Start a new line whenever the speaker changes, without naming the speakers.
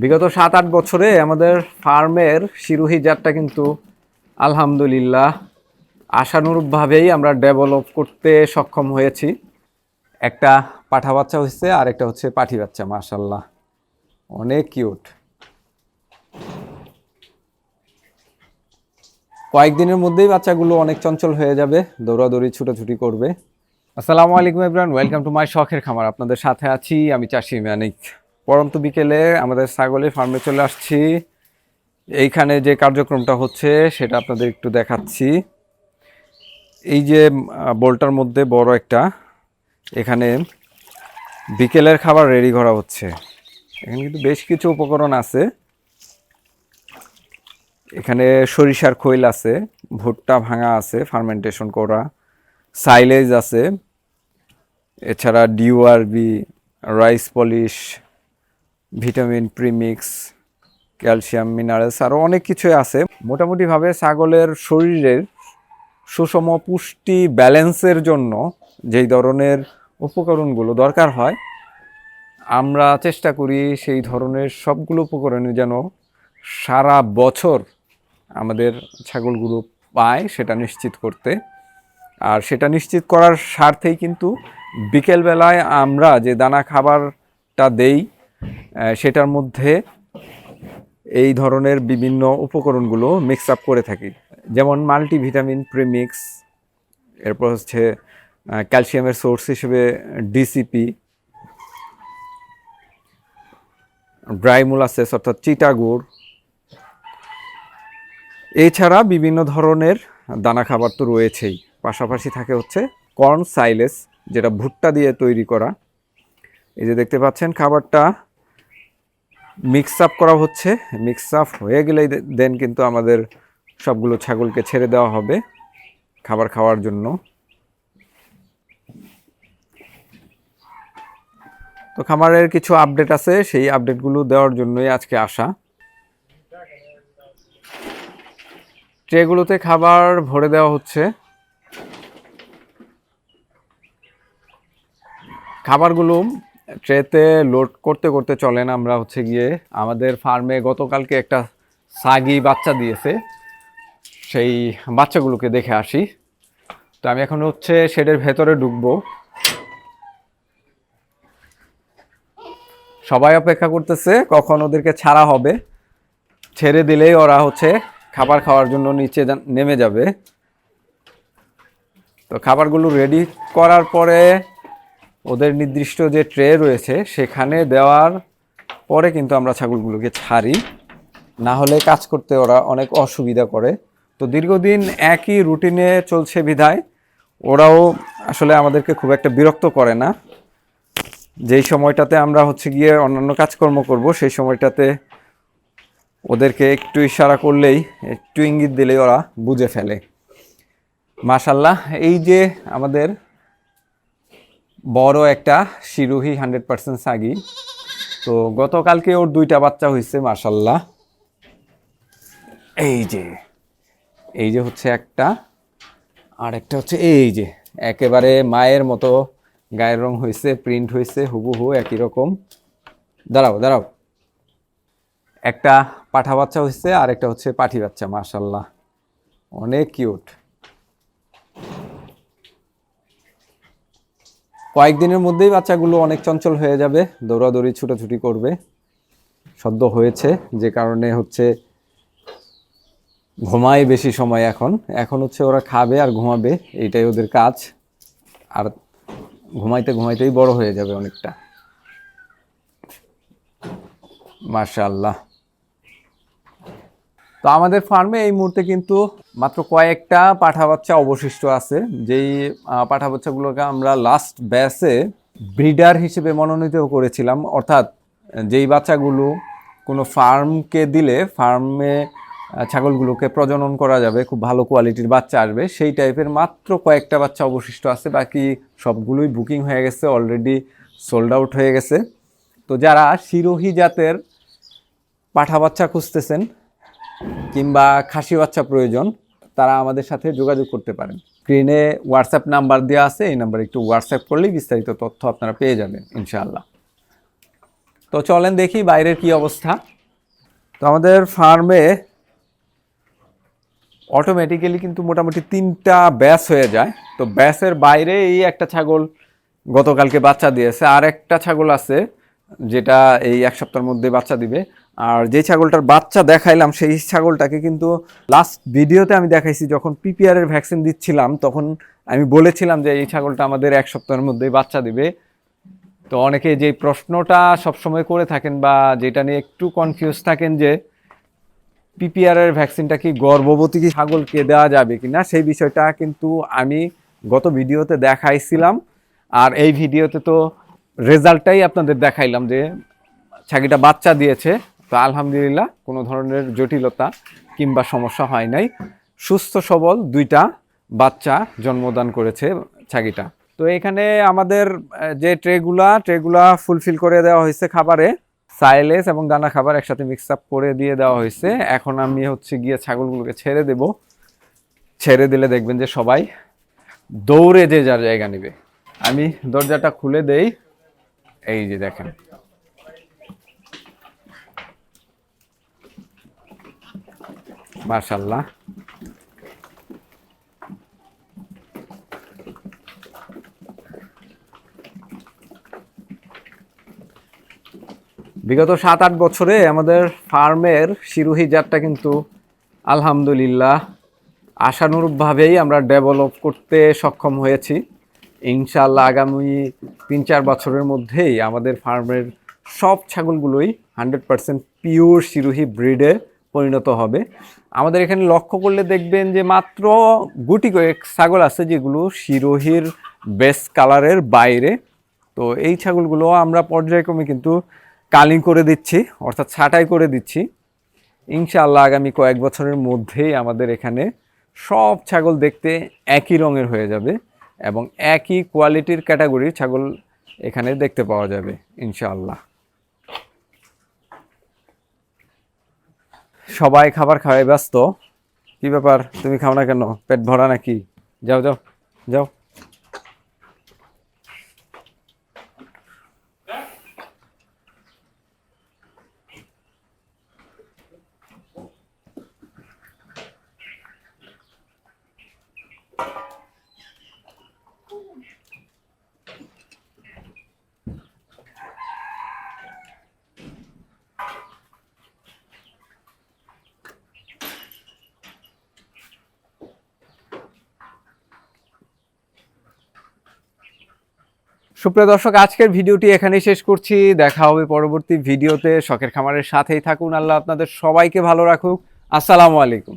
বিগত সাত আট বছরে আমাদের ফার্মের শিরোহী জাতটা কিন্তু আলহামদুলিল্লাহ আশানুরূপভাবেই আমরা ডেভেলপ করতে সক্ষম হয়েছি। একটা পাঠা বাচ্চা হচ্ছে আর একটা হচ্ছে পাঠি বাচ্চা মাশাল্লাহ অনেক কিউট। কয়েকদিনের মধ্যেই বাচ্চাগুলো অনেক চঞ্চল হয়ে যাবে, দৌড়াদৌড়ি, ছুটোছুটি করবে। আসসালামু আলাইকুম এভরিওয়ান ওয়েলকাম টু মাই শখের খামার। আপনাদের সাথে আছি আমি চাষি মানিক পরন্ত বিকেলে আমাদের ছাগলের ফার্মে চলে আসছি। এইখানে যে কার্যক্রমটা হচ্ছে, সেটা আপনাদের একটু দেখাচ্ছি। এই যে বোলটার মধ্যে বড় একটা, এখানে বিকেলের খাবার রেডি করা হচ্ছে। এখানে কিন্তু বেশ কিছু উপকরণ আছে। এখানে সরিষার খৈল আছে, ভুট্টা ভাঙা আছে ফার্মেন্টেশন করা। সাইলেজ আছে। এছাড়া ডিউআরবি rice polish vitamin, premix, calcium, minerals আরও অনেক কিছুই আছে। মোটামুটিভাবে ছাগলের শরীরের সুষম পুষ্টি ব্যালেন্সের জন্য যেই ধরনের উপকরণগুলো দরকার হয়, আমরা চেষ্টা করি সেই ধরনের সবগুলো উপকরণে যেন সারা বছর আমাদের ছাগলগুলো পায় সেটা নিশ্চিত করতে। আর সেটা নিশ্চিত করার স্বার্থেই কিন্তু বিকেলবেলায় আমরা যে দানা খাবারটা দেই সেটার মধ্যে এই ধরনের বিভিন্ন উপকরণগুলো মিক্স আপ করে থাকি। যেমন মাল্টিভিটামিন প্রিমিক্স এরপর হচ্ছে ক্যালসিয়ামের সোর্স হিসেবে ডিসিপি ড্রাই মোলাসেস অর্থাৎ চিটাগুড় এছাড়া বিভিন্ন ধরনের দানা খাবার তো রয়েছেই। পাশাপাশি থাকে হচ্ছে কর্ন সাইলেস যেটা ভুট্টা দিয়ে তৈরি করা। এই যে দেখতে পাচ্ছেন, খাবারটা মিক্স আপ করা হচ্ছে। মিক্স আপ হয়ে গেলেই দেন কিন্তু আমাদের সবগুলো ছাগলকে ছেড়ে দেওয়া হবে খাবার খাওয়ার জন্য। তো খামারের কিছু আপডেট আছে, সেই আপডেটগুলো দেওয়ার জন্যই আজকে আসা। ট্রেগুলোতে খাবার ভরে দেওয়া হচ্ছে। খাবারগুলো ট্রেতে লোড করতে করতে চলেন আমরা হচ্ছে গিয়ে। আমাদের ফার্মে গতকালকে একটা সাগি বাচ্চা দিয়েছে। সেই বাচ্চাগুলোকে দেখে আসি। তো আমি এখন হচ্ছে শেডের ভেতরে ঢুকবো। সবাই অপেক্ষা করতেছে কখন ওদেরকে ছাড়া হবে। ছেড়ে দিলেই ওরা হচ্ছে খাবার খাওয়ার জন্য নিচে নেমে যাবে। তো খাবারগুলো রেডি করার পরে ওদের নির্দিষ্ট যে ট্রে রয়েছে, সেখানে দেওয়ার পরে কিন্তু আমরা ছাগলগুলোকে ছাড়ি। না হলে কাজ করতে ওরা অনেক অসুবিধা করে। তো দীর্ঘদিন একই রুটিনে চলছে বিধায়, ওরাও আসলে আমাদেরকে খুব একটা বিরক্ত করে না। যেই সময়টাতে আমরা হচ্ছে গিয়ে অন্যান্য কাজকর্ম করব, সেই সময়টাতে ওদেরকে একটু ইশারা করলেই, একটু ইঙ্গিত দিলেই ওরা বুঝে ফেলে। মাশাল্লাহ এই যে আমাদের বড় একটা শিরোহী হান্ড্রেড পার্সেন্ট সাগি। তো গতকালকে ওর দুইটা বাচ্চা হয়েছে মাশাল্লাহ। এই যে এই যে হচ্ছে একটা, আর একটা হচ্ছে এই যে, একেবারে মায়ের মতো গায়ের রং হয়েছে প্রিন্ট হয়েছে হুবহু একই রকম। দাঁড়াও দাঁড়াও। একটা পাঠা বাচ্চা হয়েছে আর একটা হচ্ছে পাঠি বাচ্চা মার্শাল্লাহ অনেক কিউট। কয়েকদিনের মধ্যেই বাচ্চাগুলো অনেক চঞ্চল হয়ে যাবে, দৌড়াদৌড়ি, ছুটোছুটি করবে। সদ্য হয়েছে, যে কারণে হচ্ছে ঘুমায় বেশি সময় এখন। এখন হচ্ছে ওরা খাবে আর ঘুমাবে, এইটাই ওদের কাজ। আর ঘুমাইতে ঘুমাইতেই বড় হয়ে যাবে অনেকটা। মাশাআল্লাহ। তো আমাদের ফার্মে এই মুহূর্তে কিন্তু মাত্র কয়েকটা পাঠা বাচ্চা অবশিষ্ট আছে। যেই পাঠা বাচ্চাগুলোকে আমরা লাস্ট ব্যাচে ব্রিডার হিসেবে মনোনীত করেছিলাম। অর্থাৎ, যেই বাচ্চাগুলো কোনো ফার্মকে দিলে, ফার্মে ছাগলগুলোকে প্রজনন করা যাবে, খুব ভালো কোয়ালিটির বাচ্চা আসবে, সেই টাইপের মাত্র কয়েকটা বাচ্চা অবশিষ্ট আছে। বাকি সবগুলোই বুকিং হয়ে গেছে অলরেডি সোল্ড আউট হয়ে গেছে। তো যারা শিরোহী জাতের পাঠা বাচ্চা খুঁজতেছেন কিংবা খাসি বাচ্চা প্রয়োজন তারা আমাদের সাথে যোগাযোগ করতে পারেন। স্ক্রিনে হোয়াটসঅ্যাপ নাম্বার দেওয়া আছে, এই নাম্বারে একটু হোয়াটসঅ্যাপ করলেই বিস্তারিত তথ্য আপনারা পেয়ে যাবেন, ইনশাআল্লাহ। তো চলেন দেখি বাইরের কি অবস্থা। তো আমাদের ফার্মে অটোমেটিক্যালি কিন্তু মোটামুটি তিনটা ব্যাস হয়ে যায়। তো ব্যাসের বাইরে এই একটা ছাগল গতকালকে বাচ্চা দিয়েছে, আর একটা ছাগল আছে যেটা এই এক সপ্তাহের মধ্যে বাচ্চা দিবে। আর যে ছাগলটার বাচ্চা দেখাইলাম, সেই ছাগলটাকে কিন্তু লাস্ট ভিডিওতে আমি দেখাইছি, যখন পিপিআর এর ভ্যাকসিন দিচ্ছিলাম, তখন আমি বলেছিলাম যে এই ছাগলটা আমাদের এক সপ্তাহের মধ্যে বাচ্চা দিবে। তো অনেকে যে প্রশ্নটা সবসময় করে থাকেন বা যেটা নিয়ে একটু কনফিউজ থাকেন যে পিপিআর এর ভ্যাকসিনটা কি গর্ভবতী ছাগলকে দেওয়া যাবে কিনা, সেই বিষয়টা কিন্তু আমি গত ভিডিওতে দেখাইছিলাম। আর এই ভিডিওতে তো রেজাল্টটাই আপনাদের দেখাইলাম যে ছাগিটা বাচ্চা দিয়েছে, তো আলহামদুলিল্লাহ কোনো ধরনের জটিলতা কিংবা সমস্যা হয় নাই। সুস্থ, সবল দুইটা বাচ্চা জন্মদান করেছে ছাগিটা। তো এখানে আমাদের যে ট্রেগুলা ট্রেগুলা ফুলফিল করে দেওয়া হয়েছে খাবারে, সাইলেস এবং দানা খাবার একসাথে মিক্স আপ করে দিয়ে দেওয়া হয়েছে। এখন আমি হচ্ছে গিয়ে ছাগলগুলোকে ছেড়ে দেব। ছেড়ে দিলে দেখবেন যে সবাই দৌড়ে যে যার জায়গা নেবে। আমি দরজাটা খুলে দেই। এই যে দেখেন। মার্শাল্লাহ বিগত সাত আট বছরে আমাদের ফার্মের শিরোহী জাতটা কিন্তু আলহামদুলিল্লাহ আশানুরূপভাবেই আমরা ডেভেলপ করতে সক্ষম হয়েছি। ইনশাআল্লাহ আগামী তিন চার বছরের মধ্যেই আমাদের ফার্মের সব ছাগলগুলোই হান্ড্রেড পার্সেন্ট পিওর শিরোহী ব্রিডে পরিণত হবে। আমাদের এখানে লক্ষ্য করলে দেখবেন যে মাত্র গুটি কয়েক ছাগল আছে যেগুলো শিরোহির বেস কালারের বাইরে। তো এই ছাগলগুলো আমরা পর্যায়ক্রমে কিন্তু কালিং করে দিচ্ছি, অর্থাৎ ছাঁটাই করে দিচ্ছি। ইনশাআল্লাহ আগামী কয়েক বছরের মধ্যেই আমাদের এখানে সব ছাগল দেখতে একই রঙের হয়ে যাবে। এবং একই কোয়ালিটির ক্যাটাগরির ছাগল এখানে দেখতে পাওয়া যাবে, ইনশাআল্লাহ। সবাই খাবার খাওয়ায় ব্যস্ত। কি ব্যাপার? তুমি খাও না কেন? পেট ভরা নাকি? যাও যাও যাও। সুপ্রিয় দর্শক, আজকের ভিডিওটি এখানেই শেষ করছি। দেখা হবে পরবর্তী ভিডিওতে। শখের খামারের সাথেই থাকুন। আল্লাহ আপনাদের সবাইকে ভালো রাখুক। আসসালামু আলাইকুম।